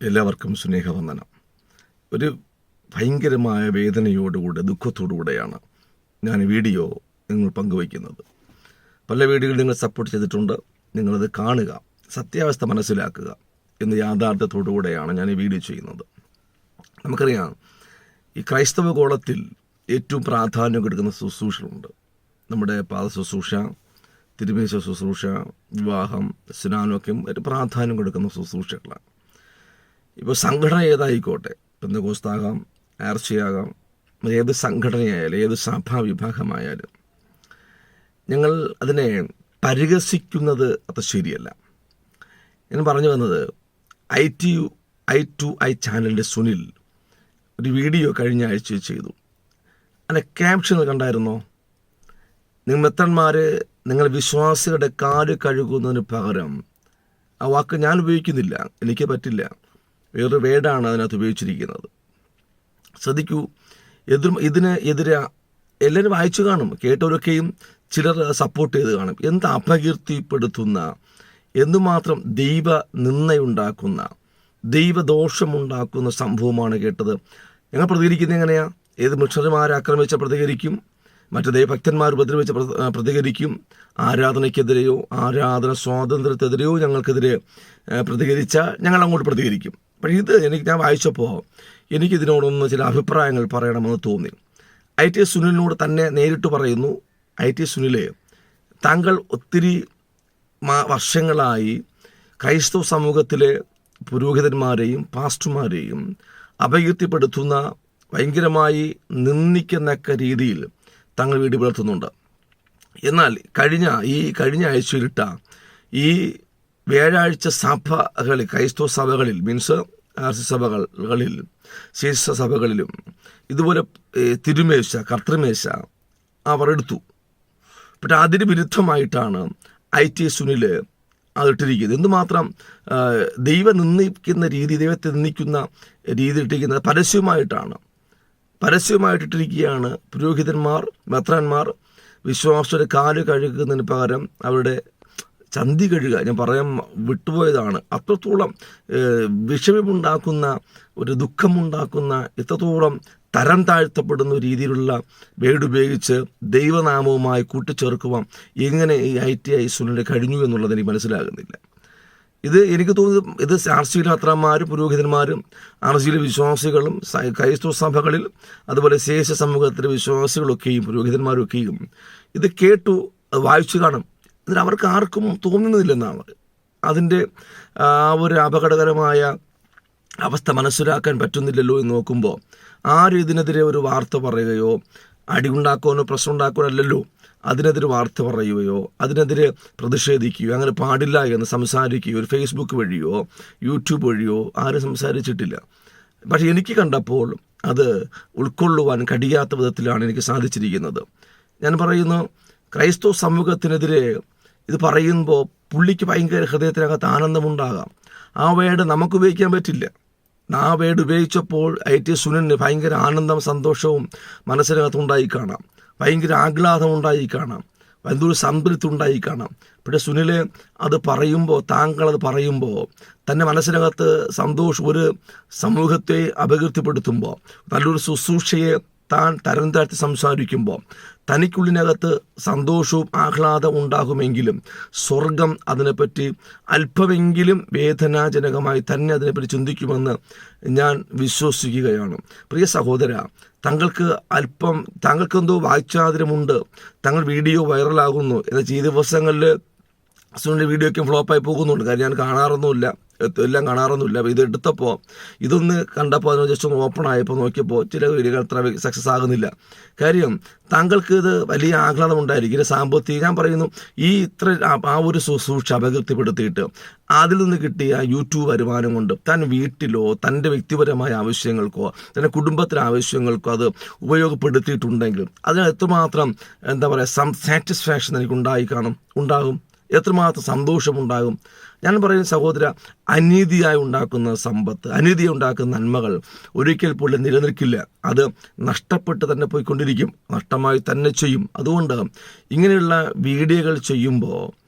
എല്ലാവർക്കും സ്നേഹവന്ദനം. ഒരു ഭയങ്കരമായ വേദനയോടുകൂടെ ദുഃഖത്തോടുകൂടെയാണ് ഞാൻ വീഡിയോ നിങ്ങൾ പങ്കുവയ്ക്കുന്നത്. പല വീഡിയോകൾ നിങ്ങൾ സപ്പോർട്ട് ചെയ്തിട്ടുണ്ട്. നിങ്ങളത് കാണുക സത്യാവസ്ഥ മനസ്സിലാക്കുക എന്ന യാഥാർത്ഥ്യത്തോടുകൂടെയാണ് ഞാൻ ഈ വീഡിയോ ചെയ്യുന്നത്. നമുക്കറിയാം ഈ ക്രൈസ്തവ കോളത്തിൽ ഏറ്റവും പ്രാധാന്യം കൊടുക്കുന്ന ശുശ്രൂഷകളുണ്ട്. നമ്മുടെ പാദ ശുശ്രൂഷ തിരുമേശ ശുശ്രൂഷ വിവാഹം സ്നാനമൊക്കെ ഒരു പ്രാധാന്യം കൊടുക്കുന്ന ശുശ്രൂഷകളാണ്. ഇപ്പോൾ സംഘടന ഏതായിക്കോട്ടെ. പെന്തകോസ്താകാം ആർച്ചയാകാം ഏത് സംഘടനയായാലും ഏത് സഭാ വിഭാഗമായാലും ഞങ്ങൾ അതിനെ പരിഹസിക്കുന്നത് അത്ര ശരിയല്ല. ഞാൻ പറഞ്ഞു വന്നത് I T U I two I ചാനലിന്റെ സുനിൽ ഒരു വീഡിയോ കഴിഞ്ഞ ആഴ്ച ചെയ്തു. അതിന്റെ ക്യാപ്ഷൻ കണ്ടായിരുന്നോ? നിങ്ങൾ മെത്തന്മാർ നിങ്ങൾ വിശ്വാസികളുടെ കാൽ കഴുകുന്നതിന് പകരം ആ വാക്ക് ഞാൻ ഉപയോഗിക്കുന്നില്ല എനിക്ക് പറ്റില്ല. വേറൊരു വേടാണ് അതിനകത്ത് ഉപയോഗിച്ചിരിക്കുന്നത്? ശ്രദ്ധിക്കൂ. എതിർ ഇതിന് എതിരെ എല്ലാവരും വായിച്ചു കാണും. കേട്ടവരൊക്കെയും ചിലർ സപ്പോർട്ട് ചെയ്ത് കാണും. എന്ത് അപകീർത്തിപ്പെടുത്തുന്ന എന്തുമാത്രം ദൈവ നിന്നയുണ്ടാക്കുന്ന ദൈവദോഷമുണ്ടാക്കുന്ന സംഭവമാണ് കേട്ടത്. ഞങ്ങൾ പ്രതികരിക്കുന്നത് എങ്ങനെയാ? ഏത് മിഷണറിമാരെ ആക്രമിച്ച പ്രതികരിക്കും? മറ്റ് ദൈവഭക്തന്മാർ ഉപദ്രവിച്ച് പ്രതികരിക്കും? ആരാധനയ്ക്കെതിരെയോ ആരാധന സ്വാതന്ത്ര്യത്തെതിരെയോ ഞങ്ങൾക്കെതിരെ പ്രതികരിച്ചാൽ പ്രതികരിച്ച ഞങ്ങൾ അങ്ങോട്ട് പ്രതികരിക്കും. പക്ഷേ ഇത് എനിക്ക് ഞാൻ വായിച്ചപ്പോൾ എനിക്കിതിനോടൊന്ന് ചില അഭിപ്രായങ്ങൾ പറയണമെന്ന് തോന്നി. ഐ ടി സുനിലിനോട് തന്നെ നേരിട്ട് പറയുന്നു ഐ ടി സുനിലെ താങ്കൾ ഒത്തിരി വർഷങ്ങളായി ക്രൈസ്തവ സമൂഹത്തിലെ പുരോഹിതന്മാരെയും പാസ്റ്റർമാരെയും അപകീർത്തിപ്പെടുത്തുന്ന ഭയങ്കരമായി നിന്ദിക്കുന്നക്ക രീതിയിൽ തങ്ങൾ വീട് പുലർത്തുന്നുണ്ട്. എന്നാൽ കഴിഞ്ഞ ഈ കഴിഞ്ഞ ആഴ്ചയിലിട്ട ഈ വ്യാഴാഴ്ച സഭകളിൽ ക്രൈസ്തവ സഭകളിൽ മീൻസ് ആർ സി സഭകളിൽ ശേഷ സഭകളിലും ഇതുപോലെ തിരുമേശ കർത്തൃമേശ അവർ എടുത്തു. പക്ഷെ അതിന് വിരുദ്ധമായിട്ടാണ് ഐ ടി സുനിൽ അതിട്ടിരിക്കുന്നത് എന്തുമാത്രം ദൈവം നിന്ദിക്കുന്ന രീതി ദൈവത്തെ നിന്ദിക്കുന്ന രീതി ഇട്ടിരിക്കുന്നത് പരസ്യമായിട്ടാണ് പരസ്യമായിട്ടിട്ടിരിക്കുകയാണ് പുരോഹിതന്മാർ മെത്രാന്മാർ. വിശ്വാസയുടെ കാൽ കഴുകുന്നതിന് പകരം അവരുടെ ചന്തി കഴുകുക. ഞാൻ പറയാൻ വിട്ടുപോയതാണ്. അത്രത്തോളം വിഷമമുണ്ടാക്കുന്ന ഒരു ദുഃഖമുണ്ടാക്കുന്ന ഇത്രത്തോളം തരം താഴ്ത്തപ്പെടുന്ന രീതിയിലുള്ള വേടുപയോഗിച്ച് ഉപയോഗിച്ച് ദൈവനാമവുമായി കൂട്ടിച്ചേർക്കുവാൻ എങ്ങനെ ഈ ഐ ടി ഐ സുനിൽ കഴിഞ്ഞു എന്നുള്ളത് എനിക്ക് മനസ്സിലാകുന്നില്ല. ഇത് എനിക്ക് തോന്നുന്നു ഇത് ആർ അത്രമാരും പുരോഹിതന്മാരും ആർ സിയിലെ വിശ്വാസികളും ക്രൈസ്തവ സഭകളിൽ അതുപോലെ ശേഷ സമൂഹത്തിലെ വിശ്വാസികളൊക്കെയും പുരോഹിതന്മാരൊക്കെയും ഇത് കേട്ടു വായിച്ചു കാണും. എന്നിട്ട് അവർക്ക് ആർക്കും തോന്നുന്നില്ലെന്നാണ് അതിന്റെ ആ ഒരു അപകടകരമായ അവസ്ഥ മനസ്സിലാക്കാൻ പറ്റുന്നില്ലല്ലോ എന്ന് നോക്കുമ്പോൾ ആരും ഇതിനെതിരെ ഒരു വാർത്ത പറയുകയോ അടിയുണ്ടാക്കാനോ പ്രശ്നം ഉണ്ടാക്കാനോ അല്ലല്ലോ അതിനെതിരെ വാർത്ത പറയുകയോ അതിനെതിരെ പ്രതിഷേധിക്കുകയോ അങ്ങനെ പാടില്ല എന്ന് സംസാരിക്കുകയോ ഒരു ഫേസ്ബുക്ക് വഴിയോ യൂട്യൂബ് വഴിയോ ആരും സംസാരിച്ചിട്ടില്ല. പക്ഷേ എനിക്ക് കണ്ടപ്പോൾ അത് ഉൾക്കൊള്ളുവാൻ കഴിയാത്ത വിധത്തിലാണ് എനിക്ക് സാധിച്ചിരിക്കുന്നത്. ഞാൻ പറയുന്നു ക്രൈസ്തവ സമൂഹത്തിനെതിരെ ഇത് പറയുമ്പോൾ പുള്ളിക്ക് ഭയങ്കര ഹൃദയത്തിനകത്ത് ആനന്ദമുണ്ടാകാം. ആ വേർഡ് നമുക്ക് ഉപയോഗിക്കാൻ പറ്റില്ല. ആ വേർഡ് ഉപയോഗിച്ചപ്പോൾ ഐ ടി സുനിന് ഭയങ്കര ആനന്ദം സന്തോഷവും മനസ്സിനകത്ത് ഉണ്ടായി കാണാം. ഭയങ്കര ആഹ്ലാദം ഉണ്ടായി കാണാം. എന്തൊരു സംതൃപ്തി ഉണ്ടായി കാണാം. പക്ഷേ സുനിൽ അത് പറയുമ്പോൾ താങ്കൾ അത് പറയുമ്പോൾ തന്റെ മനസ്സിനകത്ത് സന്തോഷം ഒരു സമൂഹത്തെ അപകീർത്തിപ്പെടുത്തുമ്പോൾ നല്ലൊരു ശുശ്രൂഷയെ താൻ തരം താഴ്ത്തി സംസാരിക്കുമ്പോൾ തനിക്കുള്ളിനകത്ത് സന്തോഷവും ആഹ്ലാദം ഉണ്ടാകുമെങ്കിലും സ്വർഗം അതിനെപ്പറ്റി അല്പമെങ്കിലും വേദനാജനകമായി തന്നെ അതിനെപ്പറ്റി ചിന്തിക്കുമെന്ന് ഞാൻ വിശ്വസിക്കുകയാണ്. പ്രിയ സഹോദര താങ്കൾക്ക് അല്പം താങ്കൾക്കെന്തോ വായിച്ചാതിരമുണ്ട് താങ്കൾ വീഡിയോ വൈറലാകുന്നു എന്നാൽ ഈ ദിവസങ്ങളിൽ സുനിന്റെ വീഡിയോ ഒക്കെ ഫ്ലോപ്പായി പോകുന്നുണ്ട്. കാര്യം ഞാൻ കാണാറൊന്നുമില്ല. എല്ലാം കാണാറൊന്നുമില്ല. അപ്പോൾ ഇത് എടുത്തപ്പോൾ ഇതൊന്ന് കണ്ടപ്പോൾ അതിന് ജസ്റ്റ് ഒന്ന് ഓപ്പൺ ആയപ്പോൾ നോക്കിയപ്പോൾ ചില വീഡിയോകൾ അത്ര സക്സസ് ആകുന്നില്ല. കാര്യം താങ്കൾക്ക് ഇത് വലിയ ആഹ്ലാദം ഉണ്ടായിരിക്കും. സാമ്പത്തിക ഞാൻ പറയുന്നു ഈ ഇത്ര ആ- ആ ഒരു ശുശ്രൂഷ അപകീർത്തിപ്പെടുത്തിയിട്ട് അതിൽ നിന്ന് കിട്ടിയ യൂട്യൂബ് വരുമാനം കൊണ്ട് തൻ വീട്ടിലോ തന്റെ വ്യക്തിപരമായ ആവശ്യങ്ങൾക്കോ തന്റെ കുടുംബത്തിലെ ആവശ്യങ്ങൾക്കോ അത് ഉപയോഗപ്പെടുത്തിയിട്ടുണ്ടെങ്കിൽ അതിന് എത്രമാത്രം എന്താ പറയുക സം സാറ്റിസ്ഫാക്ഷൻ എനിക്ക് ഉണ്ടായി കാണും ഉണ്ടാകും? എത്രമാത്രം സന്തോഷമുണ്ടാകും. ഞാൻ പറയുന്ന സഹോദര അനീതിയായി ഉണ്ടാക്കുന്ന സമ്പത്ത് അനീതിയായി ഉണ്ടാക്കുന്ന നന്മകൾ ഒരിക്കൽ പോലും നിലനിൽക്കില്ല. അത് നഷ്ടപ്പെട്ട് തന്നെ പോയിക്കൊണ്ടിരിക്കും. നഷ്ടമായി തന്നെ ചെയ്യും. അതുകൊണ്ട് ഇങ്ങനെയുള്ള വീഡിയോകൾ ചെയ്യുമ്പോൾ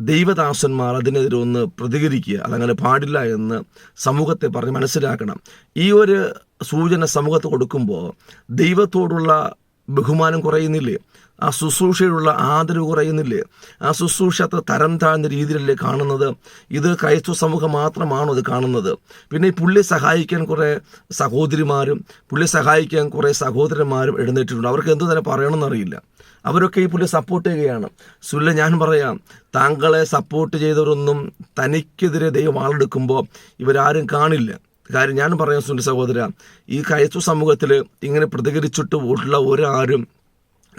ദൈവദാസന്മാർ അതിനെതിരെ ഒന്ന് പ്രതികരിക്കുക. അതങ്ങനെ പാടില്ല എന്ന് സമൂഹത്തെ പറഞ്ഞ് മനസ്സിലാക്കണം. ഈ ഒരു സൂചന സമൂഹത്ത് കൊടുക്കുമ്പോൾ ദൈവത്തോടുള്ള ബഹുമാനം കുറയുന്നില്ലേ? ആ ശുശ്രൂഷയുള്ള ആദരവ് കുറയുന്നില്ലേ? ആ ശുശ്രൂഷ അത്ര തരം താഴ്ന്ന രീതിയിലല്ലേ കാണുന്നത്? ഇത് ക്രൈസ്തവ സമൂഹം മാത്രമാണോ ഇത് കാണുന്നത്? പിന്നെ ഈ പുള്ളി സഹായിക്കാൻ കുറേ സഹോദരിമാരും പുള്ളി സഹായിക്കാൻ കുറേ സഹോദരന്മാരും എഴുന്നേറ്റിട്ടുണ്ട്. അവർക്ക് എന്ത് തന്നെ പറയണമെന്നറിയില്ല അവരൊക്കെ ഈ പുള്ളി സപ്പോർട്ട് ചെയ്യുകയാണ്. സുല്ല ഞാൻ പറയാം താങ്കളെ സപ്പോർട്ട് ചെയ്തവരൊന്നും തനിക്കെതിരെ ദൈവം ആളെടുക്കുമ്പോൾ ഇവരാരും കാണില്ല. കാര്യം ഞാൻ പറയാൻ സുനിൽ സഹോദര ഈ ക്രൈസ്തവ സമൂഹത്തിൽ ഇങ്ങനെ പ്രതികരിച്ചിട്ട് വോട്ടുള്ള ഒരാരും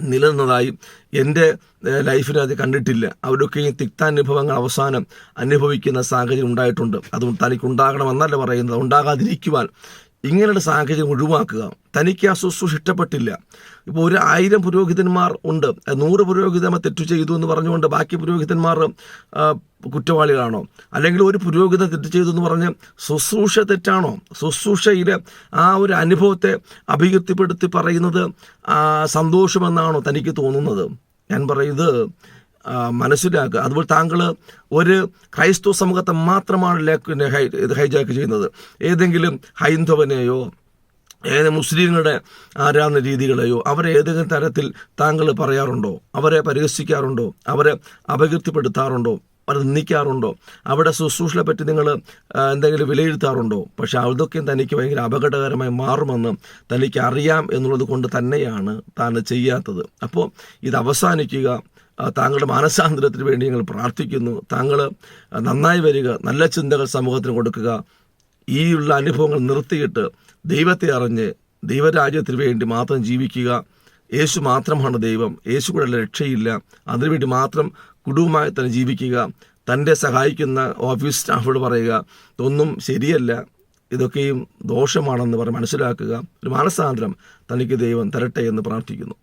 നിലനിന്നതായി എന്റെ ലൈഫിൽ അത് കണ്ടിട്ടില്ല. അവരൊക്കെ ഈ തിക്താനുഭവങ്ങൾ അവസാനം അനുഭവിക്കുന്ന സാഹചര്യം ഉണ്ടായിട്ടുണ്ട്. അത് തനിക്ക് ഉണ്ടാകണമെന്നല്ല പറയുന്നത്. ഉണ്ടാകാതിരിക്കുവാൻ ഇങ്ങനെയുള്ള സാഹചര്യം ഒഴിവാക്കുക. തനിക്ക് ആ ശുശ്രൂഷ ഇഷ്ടപ്പെട്ടില്ല. ഇപ്പോൾ ഒരു ആയിരം പുരോഹിതന്മാർ ഉണ്ട്. നൂറ് പുരോഹിതന്മാർ തെറ്റു ചെയ്തു എന്ന് പറഞ്ഞുകൊണ്ട് ബാക്കി പുരോഹിതന്മാർ കുറ്റവാളികളാണോ? അല്ലെങ്കിൽ ഒരു പുരോഹിതൻ തെറ്റ് ചെയ്തു എന്ന് പറഞ്ഞ് ശുശ്രൂഷ തെറ്റാണോ? ശുശ്രൂഷയിലെ ആ ഒരു അനുഭവത്തെ അഭിവൃദ്ധിപ്പെടുത്തി പറയുന്നത് സന്തോഷമെന്നാണോ തനിക്ക് തോന്നുന്നത്? ഞാൻ പറയുന്നത് മനസ്സിലാക്കുക. അതുപോലെ താങ്കൾ ഒരു ക്രൈസ്തവ സമൂഹത്തെ മാത്രമാണ് ഹൈ- ഹൈജാക്ക് ചെയ്യുന്നത്. ഏതെങ്കിലും ഹൈന്ദവനെയോ ഏത് മുസ്ലിങ്ങളുടെ ആരാധന രീതികളെയോ അവരെ ഏതെങ്കിലും തരത്തിൽ താങ്കൾ പറയാറുണ്ടോ? അവരെ പരിഹസിക്കാറുണ്ടോ? അവരെ അപകീർത്തിപ്പെടുത്താറുണ്ടോ? അവർ നിന്ദിക്കാറുണ്ടോ? അവിടെ ശുശ്രൂഷയെ പറ്റി നിങ്ങൾ എന്തെങ്കിലും വിലയിരുത്താറുണ്ടോ? പക്ഷേ അതൊക്കെ തനിക്ക് ഭയങ്കര അപകടകരമായി മാറുമെന്ന് തനിക്ക് അറിയാം എന്നുള്ളത് കൊണ്ട് തന്നെയാണ് താൻ ചെയ്യാത്തത്. അപ്പോൾ ഇത് അവസാനിക്കുക. താങ്കളുടെ മാനസാന്തരത്തിന് വേണ്ടി ഞങ്ങൾ പ്രാർത്ഥിക്കുന്നു. താങ്കൾ നന്നായി വരിക നല്ല ചിന്തകൾ സമൂഹത്തിന് കൊടുക്കുക. ഈ ഉള്ള അനുഭവങ്ങൾ നിർത്തിയിട്ട് ദൈവത്തെ അറിഞ്ഞ് ദൈവരാജ്യത്തിന് വേണ്ടി മാത്രം ജീവിക്കുക. യേശു മാത്രമാണ് ദൈവം. യേശു കൂടെ രക്ഷയില്ല. അതിനുവേണ്ടി മാത്രം കുടുംബമായി തന്നെ ജീവിക്കുക. തന്റെ സഹായിക്കുന്ന ഓഫീസ് സ്റ്റാഫോട് പറയുക ഇതൊന്നും ശരിയല്ല. ഇതൊക്കെയും ദോഷമാണെന്ന് പറഞ്ഞ് മനസ്സിലാക്കുക. ഒരു മാനസാന്തരം തനിക്ക് ദൈവം തരട്ടെ എന്ന് പ്രാർത്ഥിക്കുന്നു.